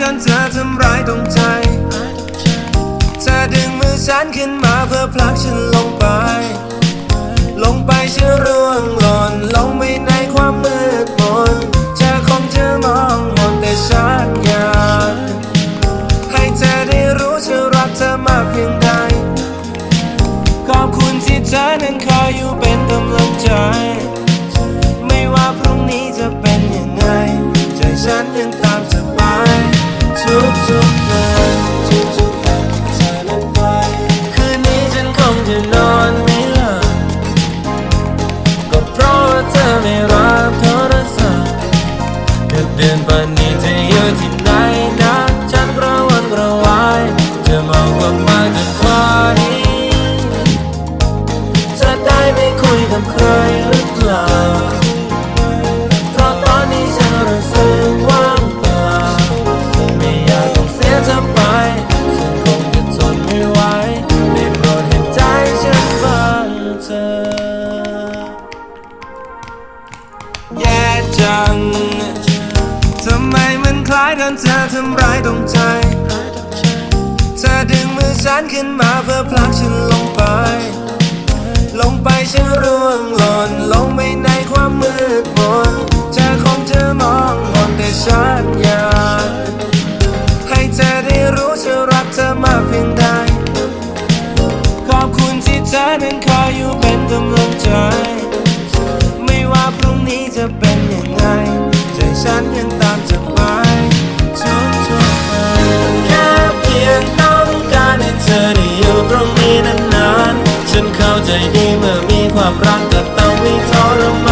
โดนเธอทำร้ายตรงใจ เธอดึงมือฉันขึ้นมาเพื่อพลักฉันลงไป ลงไปเชื่อเรื่องหล่นลงไปในความมืดมนเธอคงจะมองมนแต่ฉันอยากให้เธอได้รู้ฉันรักเธอมากเพียงใดขอบคุณที่เธอนั้นคอยอยู่เป็นกำลังใจ วันนี้เธออยู่ที่ไหนนะฉันระวนกระวายจะมองกลับมากับใครจะได้ไม่คุยกับใครหรือเปล่า โดนเธอทำร้ายตรงใจ เธอดึงมือฉันขึ้นมาเพื่อผลักฉันลงไป ลงไปฉันร่วงหล่นลงไปในความมืดมนเธอคงจะมองมนแต่ฉันอยากให้เธอได้รู้ฉันรักเธอมากเพียงใดขอบคุณที่เธอนั้นคอยอยู่เป็นกำลังใจไม่ว่าพรุ่งนี้จะเป็นยังไงใจฉันยังตามเธอ เราใจดีเมื่อมีความรักก็ต้องมีทรม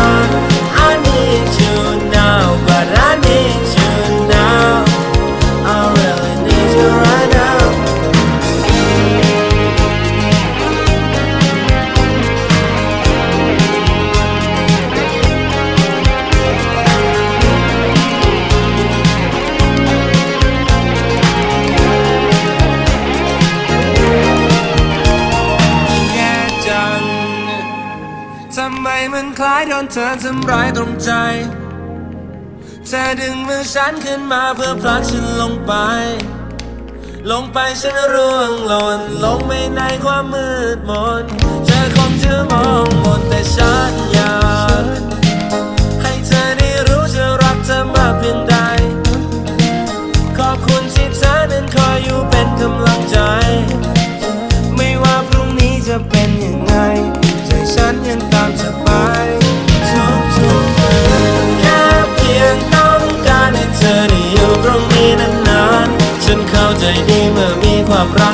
มันคล้ายโดนเธอทำร้ายตรงใจ เธอดึงมือฉันขึ้นมาเพื่อผลักฉันลงไป ลงไปฉันร่วงหล่นลงไปในความมืดมนเธอคงจะ ฉันเข้าใจดีเมื่อมีความรัก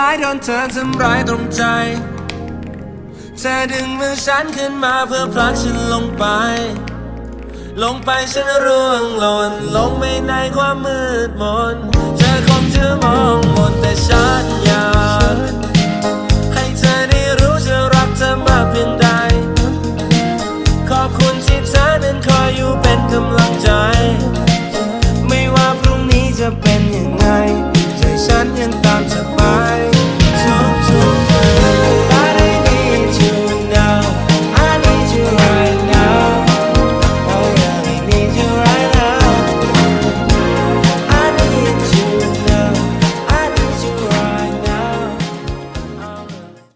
ร้ายโดนเธอทำร้ายตรงใจ เธอดึงมือฉันขึ้นมาเพื่อผลักฉันลงไป ลงไปฉันร่วงหล่นลงไปในความมืดมนเธอคงจะมอง